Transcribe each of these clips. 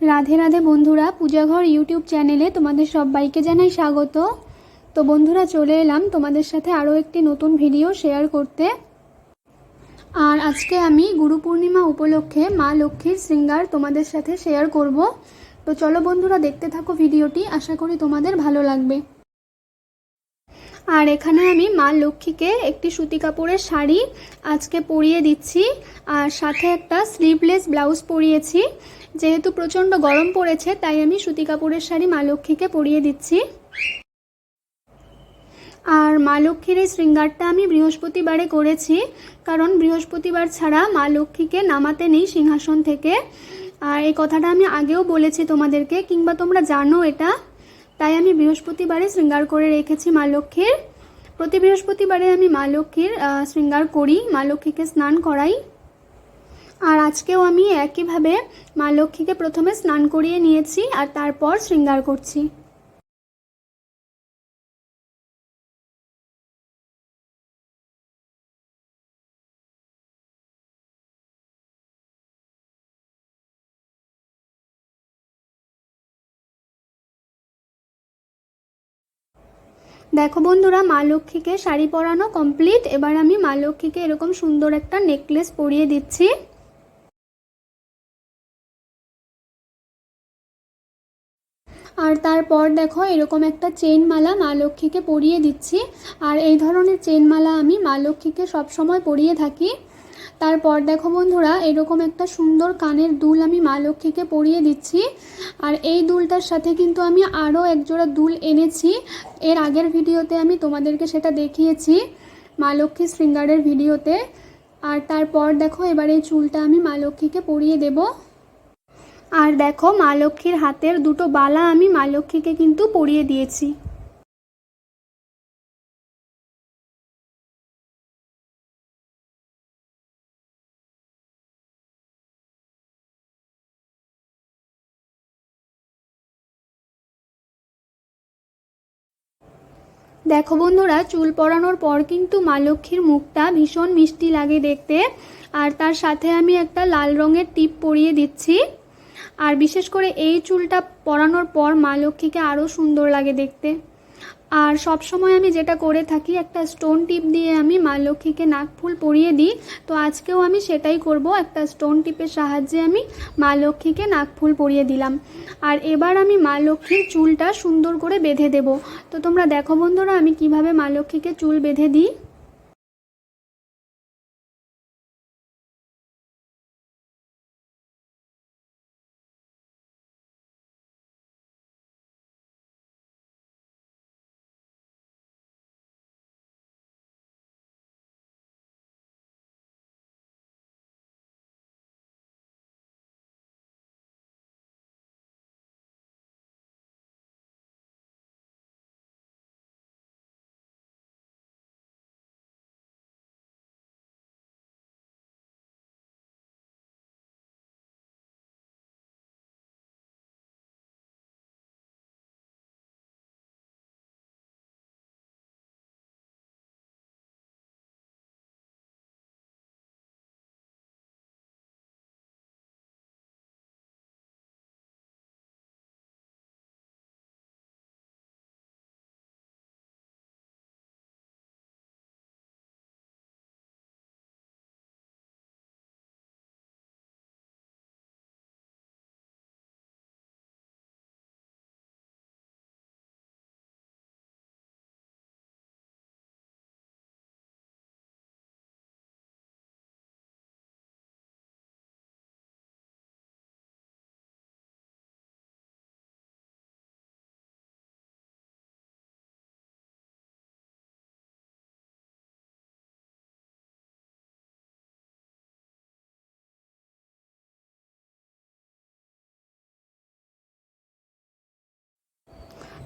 রাধে রাধে বন্ধুরা, পূজাঘর ইউটিউব চ্যানেলে তোমাদের সবাইকে জানাই স্বাগত। তো বন্ধুরা, চলে এলাম তোমাদের সাথে আরও একটি নতুন ভিডিও শেয়ার করতে। আর আজকে আমি গুরু পূর্ণিমা উপলক্ষে মা লক্ষ্মীর শৃঙ্গার তোমাদের সাথে শেয়ার করব। তো চলো বন্ধুরা, দেখতে থাকো ভিডিওটি, আশা করি তোমাদের ভালো লাগবে। আর এখানে আমি মা লক্ষ্মীকে একটি সুতি কাপড়ের শাড়ি আজকে পরিয়ে দিচ্ছি আর সাথে একটা স্লিভলেস ব্লাউজ পরিয়েছি। যেহেতু প্রচণ্ড গরম পড়েছে, তাই আমি সুতি কাপড়ের শাড়ি মা লক্ষ্মীকে পরিয়ে দিচ্ছি। আর মা লক্ষ্মীর এই শৃঙ্গারটা আমি বৃহস্পতিবারে করেছি, কারণ বৃহস্পতিবার ছাড়া মা লক্ষ্মীকে নামাতে নেই সিংহাসন থেকে। আর এই কথাটা আমি আগেও বলেছি তোমাদেরকে, কিংবা তোমরা জানো এটা। তাই আমি বৃহস্পতিবারে শৃঙ্গার করে রেখেছি মা লক্ষ্মীর। প্রতি বৃহস্পতিবারে আমি মা লক্ষ্মীর শৃঙ্গার করি, মা লক্ষ্মীকে স্নান করাই। আর আজকেও আমি একইভাবে মা লক্ষ্মীকে প্রথমে স্নান করিয়ে নিয়েছি আর তারপর শৃঙ্গার করছি। দেখো বন্ধুরা, মা লক্ষ্মীকে শাড়ি পরানো কমপ্লিট এবার আমি মা লক্ষ্মীকে এরকম সুন্দর একটা নেকলেস পরিয়ে দিচ্ছি। আর তারপর দেখো এরকম একটা চেন মালা মা লক্ষ্মীকে পরিয়ে দিচ্ছি। আর এই ধরনের চেন মালা আমি মা লক্ষ্মীকে সবসময় পরিয়ে থাকি। তারপর দেখো বন্ধুরা, এরকম একটা সুন্দর কানের দুল আমি মা লক্ষ্মীকে পরিয়ে দিচ্ছি। আর এই দুলটার সাথে কিন্তু আমি আরও একজোড়া দুল এনেছি। এর আগের ভিডিওতে আমি তোমাদেরকে সেটা দেখিয়েছি, মা লক্ষ্মী শৃঙ্গারের ভিডিওতে। আর তারপর দেখো, এবার এই চুলটা আমি মা লক্ষ্মীকে পরিয়ে দেবো। আর দেখো, মা লক্ষ্মীর হাতের দুটো বালা আমি মা লক্ষ্মীকে কিন্তু পরিয়ে দিয়েছি। দেখো বন্ধুরা, চুল পরানোর পর কিন্তু মা লক্ষ্মীর মুখটা ভীষণ মিষ্টি লাগে দেখতে। আর তার সাথে আমি একটা লাল রঙের টিপ পরিয়ে দিচ্ছি। আর বিশেষ করে এই চুলটা পরানোর পর মা লক্ষ্মীকে আরও সুন্দর লাগে দেখতে। আর সব সময় আমি যেটা করে থাকি, একটা স্টোন টিপ দিয়ে আমি মা লক্ষ্মীকে নাক ফুল পরিয়ে দিই। তো আজকেও আমি সেটাই করব, একটা স্টোন টিপের সাহায্যে আমি মা লক্ষ্মীকে নাক ফুল পরিয়ে দিলাম। আর এবার আমি মা লক্ষ্মীর চুলটা সুন্দর করে বেঁধে দেব। তো তোমরা দেখো বন্ধুরা, আমি কীভাবে মা লক্ষ্মীকে চুল বেঁধে দিই।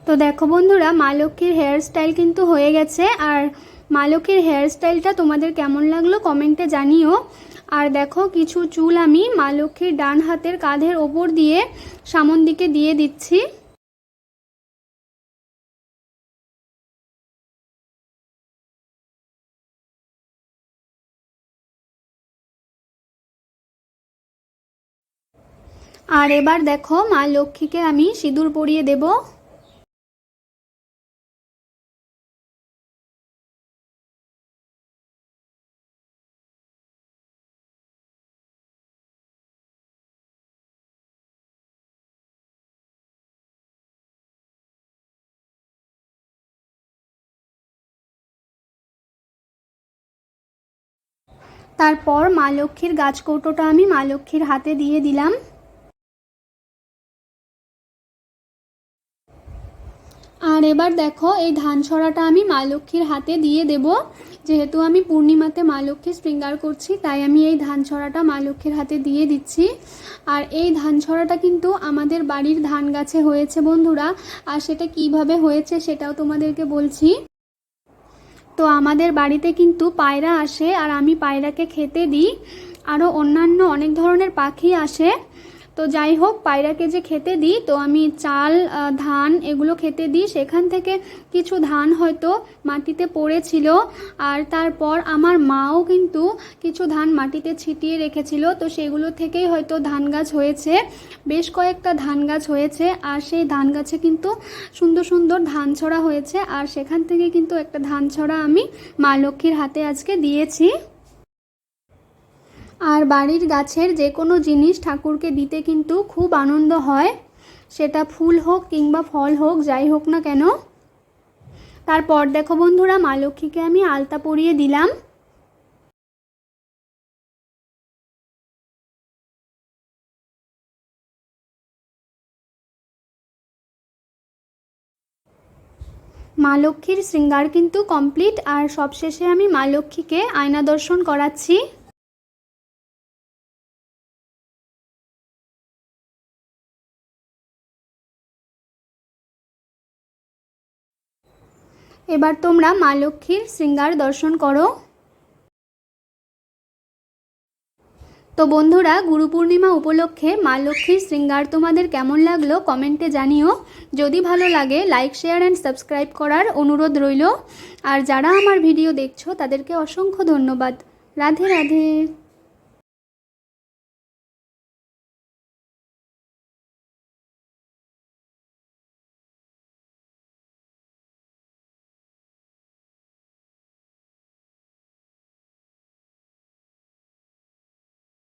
তো দেখো বন্ধুরা মা লক্ষ্মীর হেয়ার স্টাইল কিন্তু হয়ে গেছে। আর মা লক্ষ্মীর হেয়ার স্টাইলটা তোমাদের কেমন লাগল কমেন্টে জানিও। আর দেখো, কিছু চুল আমি মা লক্ষ্মীর ডান হাতের কাঁধের ওপর দিয়ে সামন দিকে দিয়ে দিচ্ছি। আর এবার দেখো, মা লক্ষ্মীকে আমি সিঁদুর পরিয়ে দেব। তারপর মা লক্ষ্মীর গাছ কৌটোটা আমি মা লক্ষ্মীর হাতে দিয়ে দিলাম। আর এবার দেখো, এই ধান ছড়াটা আমি মা লক্ষ্মীর হাতে দিয়ে দেব। যেহেতু আমি পূর্ণিমাতে মা লক্ষ্মী শৃঙ্গার করছি, তাই আমি এই ধান ছড়াটা মা লক্ষ্মীর হাতে দিয়ে দিচ্ছি। আর এই ধান ছড়াটা কিন্তু আমাদের বাড়ির ধান গাছে হয়েছে বন্ধুরা। আর সেটা কীভাবে হয়েছে সেটাও তোমাদেরকে বলছি। তো আমাদের বাড়িতে কিন্তু পায়রা আসে আর আমি পায়রাকে খেতে দিই। আরও অন্যান্য অনেক ধরনের পাখি আসে। তো যাই হোক, পায়রাকে যে খেতে দিই, তো আমি চাল ধান এগুলো খেতে দিই। সেখান থেকে কিছু ধান হয়তো মাটিতে পড়েছিল। আর তারপর আমার মাও কিন্তু কিছু ধান মাটিতে ছিটিয়ে রেখেছিল। তো সেগুলো থেকেই হয়তো ধান গাছ হয়েছে। বেশ কয়েকটা ধান গাছ হয়েছে। আর সেই ধান গাছে কিন্তু সুন্দর সুন্দর ধান ছড়া হয়েছে। আর সেখান থেকে কিন্তু একটা ধান ছড়া আমি মা লক্ষ্মীর হাতে আজকে দিয়েছি। আর বাড়ির গাছের যে কোনো জিনিস ঠাকুরকে দিতে কিন্তু খুব আনন্দ হয়। সেটা ফুল হোক কিংবা ফল হোক, যাই হোক না কেন। তারপর দেখো বন্ধুরা, মা লক্ষ্মীকে আমি আলতা পরিয়ে দিলাম। মা লক্ষ্মীর শৃঙ্গার কিন্তু কমপ্লিট। আর সবশেষে আমি মা লক্ষ্মীকে আয়না দর্শন করাচ্ছি। এবার তোমরা মা লক্ষ্মীর শৃঙ্গার দর্শন করো। তো বন্ধুরা, গুরু পূর্ণিমা উপলক্ষে মা লক্ষ্মীর শৃঙ্গার তোমাদের কেমন লাগল কমেন্টে জানিও। যদি ভালো লাগে, লাইক, শেয়ার অ্যান্ড সাবস্ক্রাইব করার অনুরোধ রইল। আর যারা আমার ভিডিও দেখছ, তাদেরকে অসংখ্য ধন্যবাদ। রাধে রাধে।